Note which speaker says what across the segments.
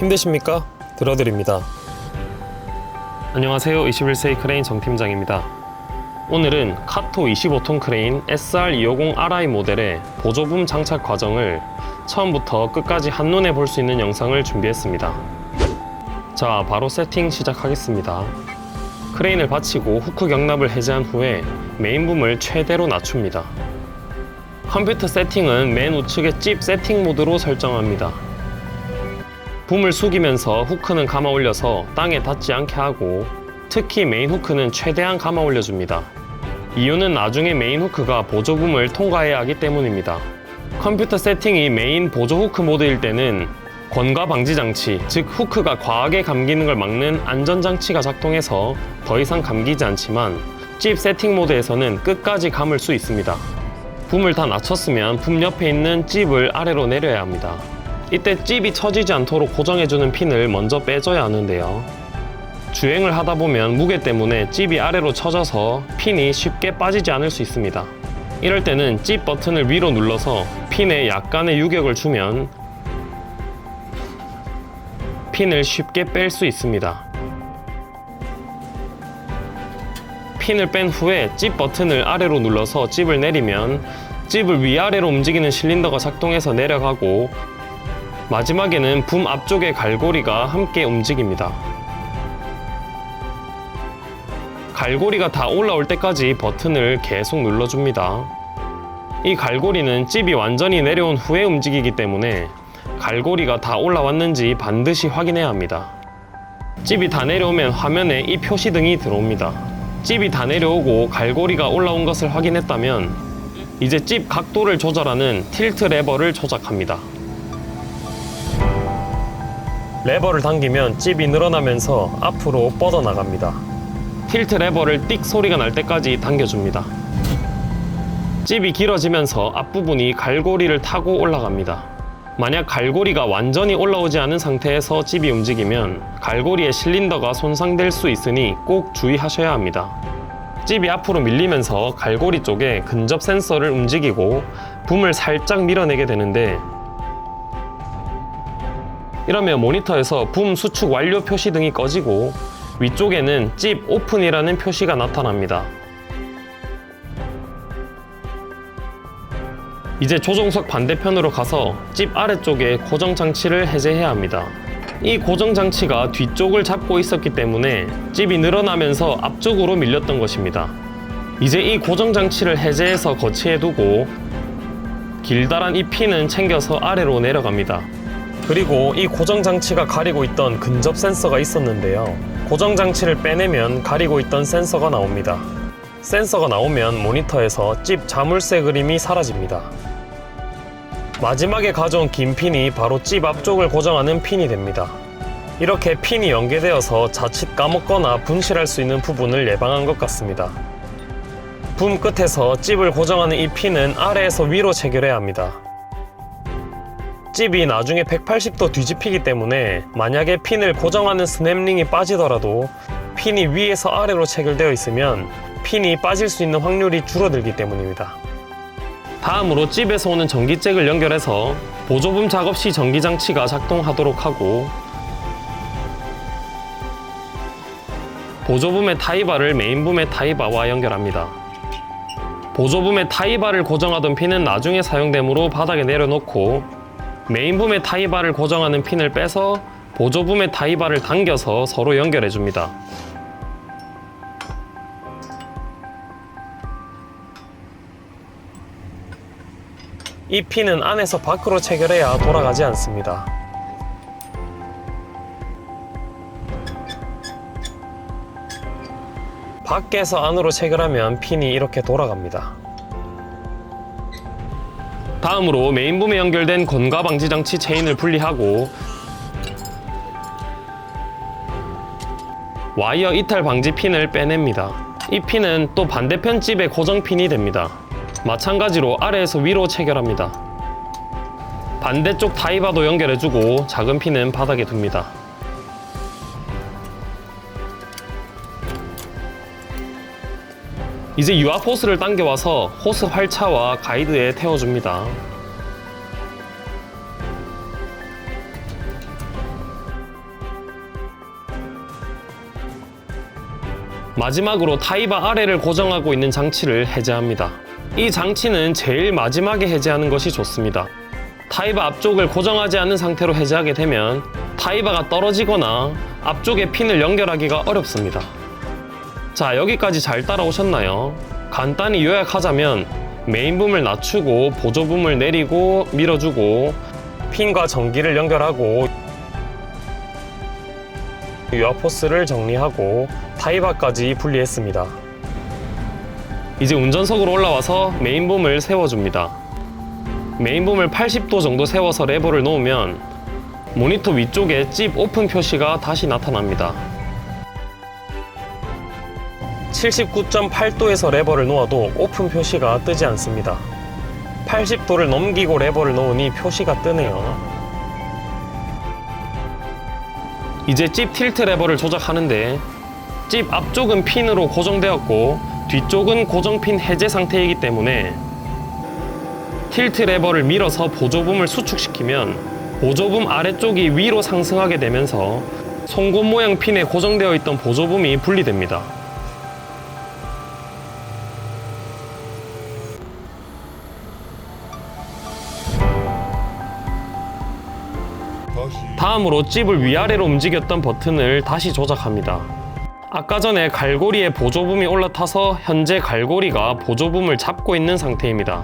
Speaker 1: 힘드십니까? 들어드립니다. 안녕하세요. 21세기 크레인 정 팀장입니다. 오늘은 카토 25톤 크레인 SR250RI 모델의 보조붐 장착 과정을 처음부터 끝까지 한눈에 볼 수 있는 영상을 준비했습니다. 자, 바로 세팅 시작하겠습니다. 크레인을 받치고 후크 경납을 해제한 후에 메인붐을 최대로 낮춥니다. 컴퓨터 세팅은 맨 우측의 찝 세팅 모드로 설정합니다. 붐을 숙이면서 후크는 감아 올려서 땅에 닿지 않게 하고 특히 메인 후크는 최대한 감아 올려줍니다. 이유는 나중에 메인 후크가 보조 붐을 통과해야 하기 때문입니다. 컴퓨터 세팅이 메인 보조 후크 모드일 때는 권과 방지 장치, 즉 후크가 과하게 감기는 걸 막는 안전 장치가 작동해서 더 이상 감기지 않지만 찝 세팅 모드에서는 끝까지 감을 수 있습니다. 붐을 다 낮췄으면 붐 옆에 있는 찝을 아래로 내려야 합니다. 이때 찝이 처지지 않도록 고정해주는 핀을 먼저 빼줘야 하는데요. 주행을 하다 보면 무게 때문에 찝이 아래로 처져서 핀이 쉽게 빠지지 않을 수 있습니다. 이럴 때는 찝 버튼을 위로 눌러서 핀에 약간의 유격을 주면 핀을 쉽게 뺄 수 있습니다. 핀을 뺀 후에 찝 버튼을 아래로 눌러서 찝을 내리면 찝을 위아래로 움직이는 실린더가 작동해서 내려가고 마지막에는 붐 앞쪽의 갈고리가 함께 움직입니다. 갈고리가 다 올라올 때까지 버튼을 계속 눌러줍니다. 이 갈고리는 찝이 완전히 내려온 후에 움직이기 때문에 갈고리가 다 올라왔는지 반드시 확인해야 합니다. 찝이 다 내려오면 화면에 이 표시등이 들어옵니다. 찝이 다 내려오고 갈고리가 올라온 것을 확인했다면 이제 찝 각도를 조절하는 틸트 레버를 조작합니다. 레버를 당기면 찝이 늘어나면서 앞으로 뻗어나갑니다. 틸트 레버를 띡 소리가 날 때까지 당겨줍니다. 찝이 길어지면서 앞부분이 갈고리를 타고 올라갑니다. 만약 갈고리가 완전히 올라오지 않은 상태에서 찝이 움직이면 갈고리의 실린더가 손상될 수 있으니 꼭 주의하셔야 합니다. 찝이 앞으로 밀리면서 갈고리 쪽에 근접 센서를 움직이고 붐을 살짝 밀어내게 되는데 이러면 모니터에서 붐 수축 완료 표시 등이 꺼지고 위쪽에는 찝 오픈이라는 표시가 나타납니다. 이제 조종석 반대편으로 가서 찝 아래쪽에 고정 장치를 해제해야 합니다. 이 고정 장치가 뒤쪽을 잡고 있었기 때문에 찝이 늘어나면서 앞쪽으로 밀렸던 것입니다. 이제 이 고정 장치를 해제해서 거치해 두고 길다란 이 핀은 챙겨서 아래로 내려갑니다. 그리고 이 고정 장치가 가리고 있던 근접 센서가 있었는데요. 고정 장치를 빼내면 가리고 있던 센서가 나옵니다. 센서가 나오면 모니터에서 찝 자물쇠 그림이 사라집니다. 마지막에 가져온 긴 핀이 바로 찝 앞쪽을 고정하는 핀이 됩니다. 이렇게 핀이 연계되어서 자칫 까먹거나 분실할 수 있는 부분을 예방한 것 같습니다. 붐 끝에서 찝을 고정하는 이 핀은 아래에서 위로 체결해야 합니다. 찝이 나중에 180도 뒤집히기 때문에 만약에 핀을 고정하는 스냅링이 빠지더라도 핀이 위에서 아래로 체결되어 있으면 핀이 빠질 수 있는 확률이 줄어들기 때문입니다. 다음으로 찝에서 오는 전기잭을 연결해서 보조붐 작업 시 전기장치가 작동하도록 하고 보조붐의 타이바를 메인붐의 타이바와 연결합니다. 보조붐의 타이바를 고정하던 핀은 나중에 사용되므로 바닥에 내려놓고 메인붐의 타이바를 고정하는 핀을 빼서 보조붐의 타이바를 당겨서 서로 연결해 줍니다. 이 핀은 안에서 밖으로 체결해야 돌아가지 않습니다. 밖에서 안으로 체결하면 핀이 이렇게 돌아갑니다. 다음으로 메인붐에 연결된 건가 방지 장치 체인을 분리하고 와이어 이탈 방지 핀을 빼냅니다. 이 핀은 또 반대편 찝의 고정 핀이 됩니다. 마찬가지로 아래에서 위로 체결합니다. 반대쪽 타이바도 연결해주고 작은 핀은 바닥에 둡니다. 이제 유압 호스를 당겨와서 호스 활차와 가이드에 태워줍니다. 마지막으로 타이바 아래를 고정하고 있는 장치를 해제합니다. 이 장치는 제일 마지막에 해제하는 것이 좋습니다. 타이바 앞쪽을 고정하지 않은 상태로 해제하게 되면 타이바가 떨어지거나 앞쪽에 핀을 연결하기가 어렵습니다. 자, 여기까지 잘 따라오셨나요? 간단히 요약하자면 메인붐을 낮추고 보조붐을 내리고 밀어주고 핀과 전기를 연결하고 유아포스를 정리하고 타이바까지 분리했습니다. 이제 운전석으로 올라와서 메인붐을 세워줍니다. 메인붐을 80도 정도 세워서 레버를 놓으면 모니터 위쪽에 찝 오픈 표시가 다시 나타납니다. 79.8도에서 레버를 놓아도 오픈 표시가 뜨지 않습니다. 80도를 넘기고 레버를 놓으니 표시가 뜨네요. 이제 찝 틸트 레버를 조작하는데 찝 앞쪽은 핀으로 고정되었고 뒤쪽은 고정핀 해제 상태이기 때문에 틸트 레버를 밀어서 보조붐을 수축시키면 보조붐 아래쪽이 위로 상승하게 되면서 송곳 모양 핀에 고정되어 있던 보조붐이 분리됩니다. 다음으로 찝을 위아래로 움직였던 버튼을 다시 조작합니다. 아까 전에 갈고리에 보조붐이 올라타서 현재 갈고리가 보조붐을 잡고 있는 상태입니다.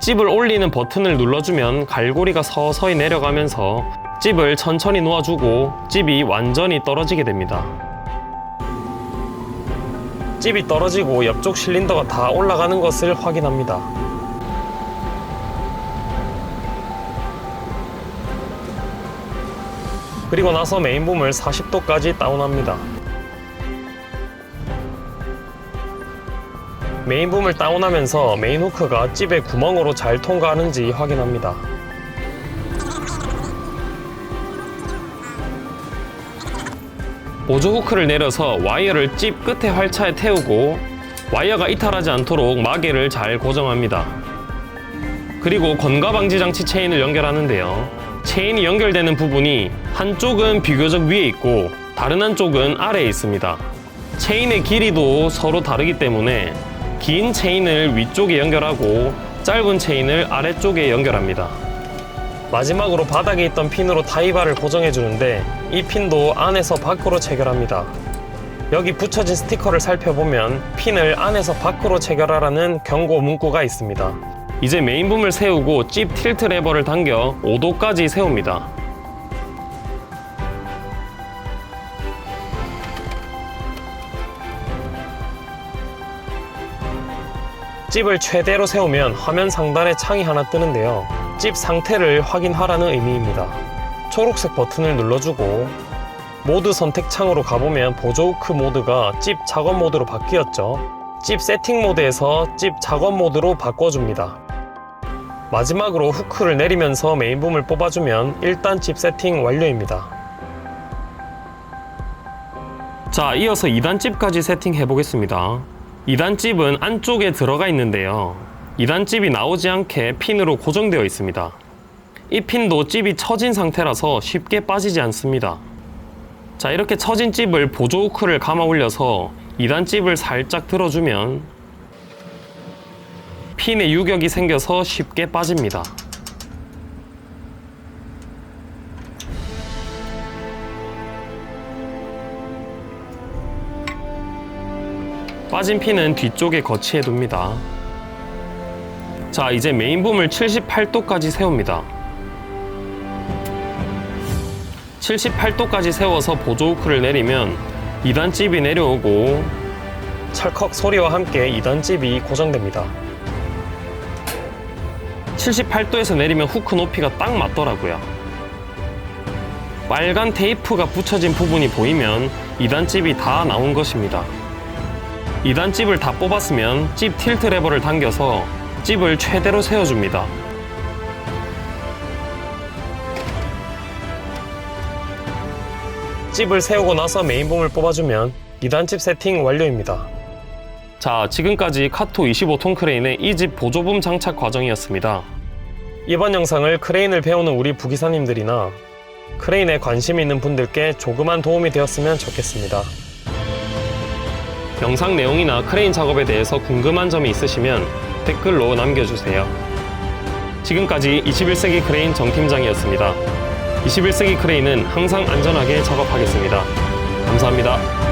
Speaker 1: 찝을 올리는 버튼을 눌러주면 갈고리가 서서히 내려가면서 찝을 천천히 놓아주고 찝이 완전히 떨어지게 됩니다. 찝이 떨어지고 옆쪽 실린더가 다 올라가는 것을 확인합니다. 그리고 나서 메인붐을 40도까지 다운합니다. 메인붐을 다운하면서 메인 후크가 찝의 구멍으로 잘 통과하는지 확인합니다. 보조 후크를 내려서 와이어를 찝 끝에 활차에 태우고 와이어가 이탈하지 않도록 마개를 잘 고정합니다. 그리고 건가 방지 장치 체인을 연결하는데요. 체인이 연결되는 부분이 한쪽은 비교적 위에 있고 다른 한쪽은 아래에 있습니다. 체인의 길이도 서로 다르기 때문에 긴 체인을 위쪽에 연결하고 짧은 체인을 아래쪽에 연결합니다. 마지막으로 바닥에 있던 핀으로 타이바를 고정해 주는데 이 핀도 안에서 밖으로 체결합니다. 여기 붙여진 스티커를 살펴보면 핀을 안에서 밖으로 체결하라는 경고 문구가 있습니다. 이제 메인붐을 세우고 찝 틸트 레버를 당겨 5도까지 세웁니다. 찝을 최대로 세우면 화면 상단에 창이 하나 뜨는데요. 찝 상태를 확인하라는 의미입니다. 초록색 버튼을 눌러주고 모드 선택 창으로 가보면 보조 후크 모드가 찝 작업 모드로 바뀌었죠. 찝 세팅 모드에서 찝 작업 모드로 바꿔줍니다. 마지막으로 후크를 내리면서 메인붐을 뽑아주면 1단 찝 세팅 완료입니다. 자, 이어서 2단 찝까지 세팅해 보겠습니다. 2단 찝은 안쪽에 들어가 있는데요. 2단 찝이 나오지 않게 핀으로 고정되어 있습니다. 이 핀도 찝이 처진 상태라서 쉽게 빠지지 않습니다. 자, 이렇게 처진 찝을 보조 후크를 감아 올려서 2단 찝을 살짝 들어주면 핀에 유격이 생겨서 쉽게 빠집니다. 빠진 핀은 뒤쪽에 거치해 둡니다. 자, 이제 메인붐을 78도까지 세웁니다. 78도까지 세워서 보조 후크를 내리면 2단 찝이 내려오고 찰컥 소리와 함께 2단 찝이 고정됩니다. 78도에서 내리면 후크 높이가 딱 맞더라고요. 빨간 테이프가 붙여진 부분이 보이면 2단 찝이 다 나온 것입니다. 2단 찝을 다 뽑았으면 찝 틸트 레버를 당겨서 찝을 최대로 세워줍니다. 찝을 세우고 나서 메인봉을 뽑아주면 2단 찝 세팅 완료입니다. 자, 지금까지 카토 25톤 크레인의 이 집 보조붐 장착 과정이었습니다. 이번 영상을 크레인을 배우는 우리 부기사님들이나 크레인에 관심 있는 분들께 조그만 도움이 되었으면 좋겠습니다. 영상 내용이나 크레인 작업에 대해서 궁금한 점이 있으시면 댓글로 남겨주세요. 지금까지 21세기 크레인 정 팀장이었습니다. 21세기 크레인은 항상 안전하게 작업하겠습니다. 감사합니다.